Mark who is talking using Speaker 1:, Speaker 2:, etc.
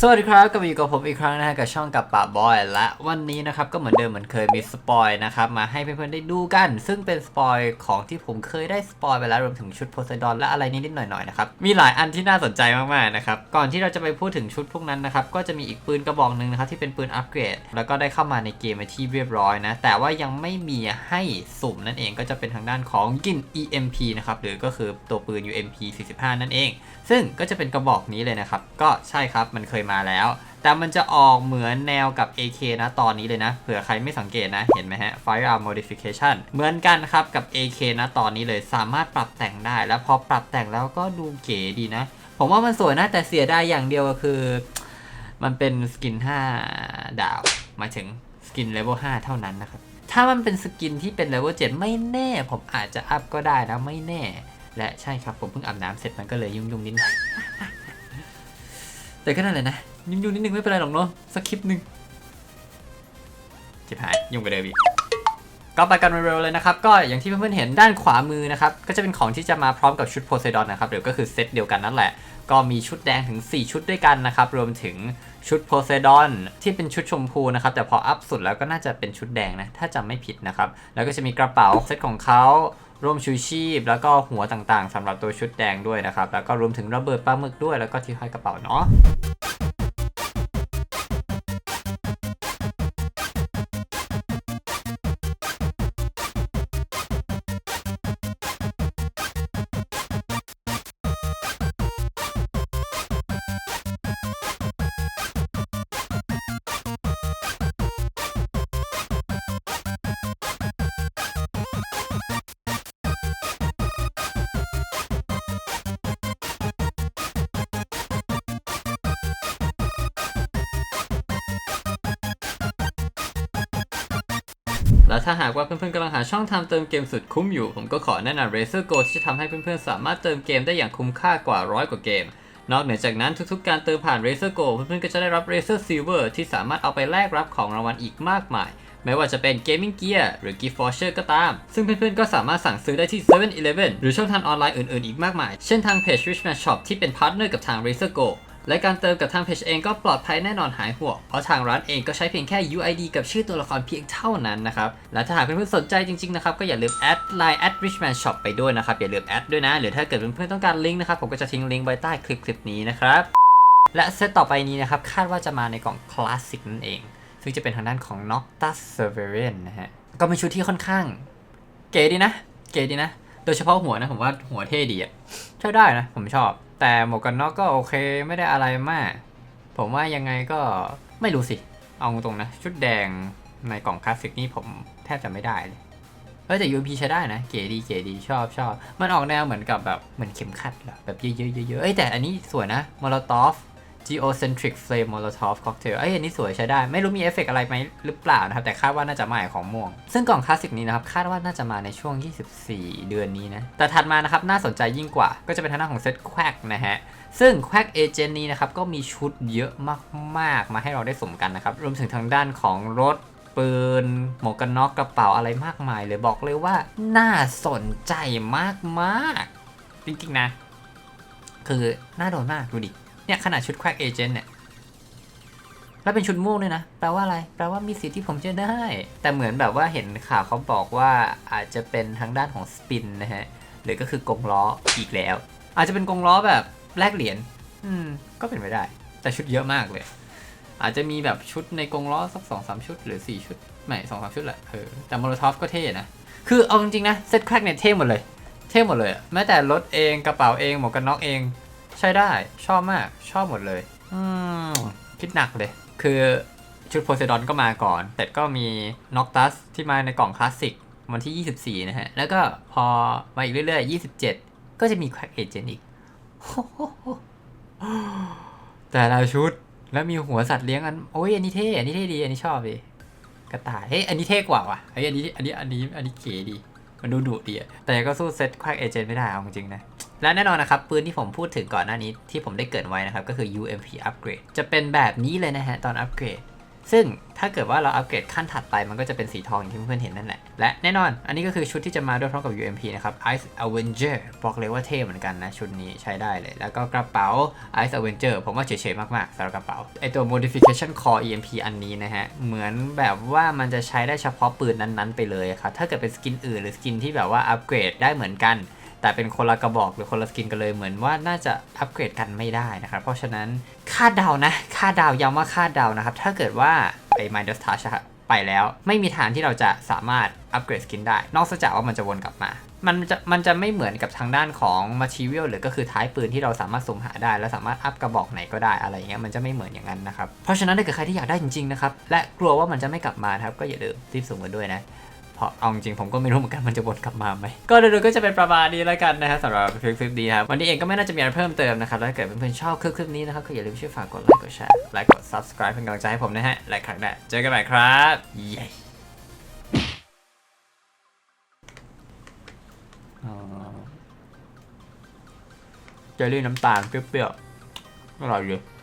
Speaker 1: สวัสดีครับกลับมาอยู่กับผมอีกครั้งนะฮะกับช่องกับป่าบอยและวันนี้นะครับก็เหมือนเดิมเหมือนเคยมีสปอยนะครับมาให้เพื่อนๆได้ดูกัน ซึ่งเป็นสปอยของที่ผมเคยได้สปอยไปแล้วรวมถึงชุดโพไซดอนและอะไรนิดๆหน่อยๆนะครับมีหลายอันที่น่าสนใจมากๆนะครับก่อนที่เราจะไปพูดถึงชุดพวกนั้นนะครับก็จะมีอีกปืนกระบอกหนึ่งนะครับที่เป็นปืนอัปเกรด แล้วก็ได้เข้ามาในเกมที่เรียบร้อยนะแต่ว่ายังไม่มีให้สุ่มนั่นเองก็จะเป็นทางด้านของกิน EMP นะครับหรือก็คือตัวปืน UMP 45 นั่นเอง ซึ่งก็จะเป็นกระบอกนี้เลยนะครับก็ใช่ครับมันเคยมาแล้ว แต่มันจะออกเหมือนแนวกับ AK นะตอนนี้เลยนะ เผื่อใครไม่สังเกตนะ เห็นไหมฮะ Firearm Modification เหมือนกันครับกับ AK นะตอนนี้เลยสามารถปรับแต่งได้ แล้วพอปรับแต่งแล้วก็ดูเก๋ดีนะ ผมว่ามันสวยนะแต่เสียดายอย่างเดียวก็คือ มันเป็นสกิน 5 ดาวมาถึงสกินเลเวล5เท่านั้นนะครับถ้ามันเป็นสกินที่เป็นเลเวล7ไม่แน่ ผมอาจจะอัพก็ได้นะไม่แน่ และใช่ครับผมเพิ่งอาบน้ำเสร็จมันก็เลยยุ่งๆนิดหน่อย แต่ก็นั่นแหละนะยุ่งๆนิดนึงไม่เป็นไรหรอกเนาะสักคลิปหนึ่งจิบหายยุ่งไปเลยพี่ก็ไปกันเร็วๆเลยนะครับ ก็อย่างที่เพื่อนๆเห็นด้านขวามือนะครับ ก็จะเป็นของที่จะมาพร้อมกับชุดโพไซดอนนะครับหรือก็คือเซตเดียวกันนั่นแหละ ก็มีชุดแดงถึง 4 ชุดด้วยกันนะครับ รวมถึงชุดโพไซดอนที่เป็นชุดชมพูนะครับ แต่พออัพสุดแล้วก็น่าจะเป็นชุดแดงนะ ถ้าจำไม่ผิดนะครับ แล้วก็จะมีกระเป๋าเซตของเขา ร่วมชูชีพ แล้วก็หัวต่างๆสำหรับตัวชุดแดงด้วยนะครับ แล้วก็รวมถึงระเบิดปลาหมึกด้วย แล้วก็ที่ห้อยกระเป๋าเนาะ แล้วถ้าหากว่าเพื่อนๆกำลังหาช่องทางเติมเกมสุดคุ้มอยู่ ผมก็ขอแนะนำ Razer Go ที่จะทำให้เพื่อนๆสามารถเติมเกมได้อย่างคุ้มค่ากว่าร้อยกว่าเกม นอกเหนือจากนั้นทุกๆ การเติมผ่าน Razer Go เพื่อนๆก็จะได้รับ Razer Silver ที่สามารถเอาไปแลกรับของรางวัลอีกมากมายไม่ว่าจะเป็น Gaming Gear หรือ Gift Voucher ก็ตาม ซึ่งเพื่อนๆ ก็สามารถสั่งซื้อได้ที่ 7-Eleven หรือช่องทางออนไลน์อื่นๆ อีกมากมาย เช่นทางเพจ Richman Shop ที่เป็นพาร์ทเนอร์กับทาง Razer Go และการเติมกับทางเพจเองก็ปลอดภัยแน่นอนหายห่วง เพราะทางร้านเองก็ใช้เพียงแค่ UID กับชื่อตัวละครเพียงเท่านั้นนะครับ และถ้าหากเพื่อนๆสนใจจริงๆนะครับก็อย่าลืมแอดไลน์ at richman shop ไปด้วยนะครับ อย่าลืมแอดด้วยนะ หรือถ้าเกิดเพื่อนๆต้องการลิงก์นะครับผมก็จะทิ้งลิงก์ไว้ใต้คลิปคลิปนี้นะครับ และเซตต่อไปนี้นะครับคาดว่าจะมาในกล่องคลาสสิกนั่นเอง ซึ่งจะเป็นทางด้านของ Noctus Severin นะฮะ ก็เป็นชุดที่ค่อนข้าง เก๋ดีนะ เก๋ดีนะ โดยเฉพาะหัวนะผมว่าหัวเท่ดีอะใช้ได้นะผมชอบ แต่หมวกกันน็อกก็โอเคไม่ได้อะไรมาก ผมว่ายังไงก็ไม่รู้สิ เอาตรงนะ ชุดแดงในกล่องคลาสสิกนี่ผมแทบจะไม่ได้เลยเออแต่ UMP ใช้ได้นะ เก๋ดีเก๋ดีชอบชอบ มันออกแนวเหมือนกับแบบเหมือนเข็มขัดเหรอแบบเยอะๆเยอะๆเอ้ยแต่อันนี้สวยนะ Molotov Geocentric Flame Molotov Cocktail เอ้ยอันนี้สวยใช้ได้ ไม่รู้มีเอฟเฟกต์อะไรไหมหรือเปล่านะครับ แต่คาดว่าน่าจะมาของม่วง ซึ่งกล่องคลาสสิกนี้นะครับ คาดว่าน่าจะมาในช่วง 24 เดือนนี้นะ แต่ถัดมานะครับ น่าสนใจยิ่งกว่า ก็จะเป็นทางด้านของเซตแควกนะฮะ ซึ่งแควกเอเจนต์นี้นะครับ ก็มีชุดเยอะมากๆ มาให้เราได้สมกันนะครับ รวมถึงทางด้านของรถปืนหมวกกันน็อกกระเป๋าอะไรมากมายเลยบอกเลยว่าน่าสนใจมากๆจริงๆนะ คือน่าโดนมากดูดิ เนี่ยขนาดชุดแควกเอเจนต์เนี่ยแล้วเป็นชุดม่วงด้วยนะ แปลว่าอะไร แปลว่ามีสิทธิ์ที่ผมจะได้ แต่เหมือนแบบว่าเห็นข่าวเขาบอกว่าอาจจะเป็นทางด้านของสปินนะฮะ หรือก็คือกงล้ออีกแล้ว อาจจะเป็นกงล้อแบบแลกเหรียญ อืม ก็เป็นไปได้ แต่ชุดเยอะมากเลย อาจจะมีแบบชุดในกงล้อสักสองสามชุด หรือสี่ชุด ไม่สองสามชุดแหละ เออ แต่โมโลทอฟก็เท่นะ คือเอาจริงๆนะ เซตแครกเนี่ยเท่หมดเลย เท่หมดเลย แม้แต่รถเอง กระเป๋าเอง หมวกกันน็อกเอง ใช้ได้ชอบมากชอบหมดเลย อืมคิดหนักเลย คือชุดโพไซดอนก็มาก่อนแต่ก็มีน็อกตัสที่มาในกล่องคลาสสิกวันที่ 24 นะฮะ แล้วก็พอมาอีกเรื่อยๆ 27 ก็จะมีแควกเอเจนต์อีก แต่ละชุดแล้วมีหัวสัตว์เลี้ยงอัน โอ้ยอันนี้เท่ อันนี้เท่ดี อันนี้ชอบดิกระต่าย เฮ้ย อันนี้เท่กว่าว่ะเฮ้ยอันนี้ อันนี้ อันนี้ อันนี้เก๋ดี มันดูดุดีอะแต่ก็สู้เซตแควกเอเจนต์ไม่ได้เอาจริงๆนะ และแน่นอนนะครับ ปืนที่ผมพูดถึงก่อนหน้านี้ที่ผมได้เกิดไว้นะครับ ก็คือ UMP upgrade จะเป็นแบบนี้เลยนะฮะ ตอนอัปเกรด ซึ่งถ้าเกิดว่าเราอัปเกรดขั้นถัดไปมันก็จะเป็นสีทองอย่างที่เพื่อนๆเห็นนั่นแหละ และแน่นอน อันนี้ก็คือชุดที่จะมาด้วยพร้อมกับ UMP นะครับ Ice Avenger บอกเลยว่าเท่เหมือนกันนะ ชุดนี้ใช้ได้เลย แล้วก็กระเป๋า Ice Avenger ผมว่าเฉยๆมากๆสำหรับกระเป๋า ไอตัว modification core EMP อันนี้นะฮะ เหมือนแบบว่ามันจะใช้ได้เฉพาะปืนนั้นๆไปเลยครับ ถ้าเกิดเป็นสกินอื่นหรือสกินที่แบบว่าอัปเกรดได้เหมือนกัน แต่เป็นคนละกระบอกหรือคนละสกินกันเลยเหมือนว่าน่าจะอัปเกรดกันไม่ได้นะครับ เพราะฉะนั้นคาดเดานะคาดเดาย้ำว่าคาดเดานะครับ ถ้าเกิดว่าไอ้ Midas Touch ไปแล้ว ไม่มีทางที่เราจะสามารถอัปเกรดสกินได้ นอกจากว่ามันจะวนกลับมา มันจะมันจะไม่เหมือนกับทางด้านของ material หรือก็คือท้ายปืนที่เราสามารถสุ่มหาได้ แล้วสามารถอัพกระบอกไหนก็ได้อะไรอย่างเงี้ยมันจะไม่เหมือนอย่างนั้นนะครับเพราะฉะนั้นถ้าเกิดใครที่อยากได้จริงๆนะครับและกลัวว่ามันจะไม่กลับมาครับก็อย่าลืมรีบสุ่มกันด้วยนะ เพราะเอาจริงผมก็ไม่รู้เหมือนกันมันจะวนกลับมาไหมก็โดยๆก็จะเป็นประมาณนี้แล้วกันนะครับสำหรับคลิปคลิปนี้ครับวันนี้เองก็ไม่น่าจะมีอะไรเพิ่มเติมนะครับแล้วถ้าเกิดเพื่อนๆชอบคลิปคลิปนี้นะครับก็อย่าลืมช่วยฝากกดไลค์กดแชร์และกด subscribe เป็นกำลังใจให้ผมนะฮะและครั้งหน้าเจอกันใหม่ครับเย้เจลลี่น้ำตาลเปรี้ยวๆอร่อยเลย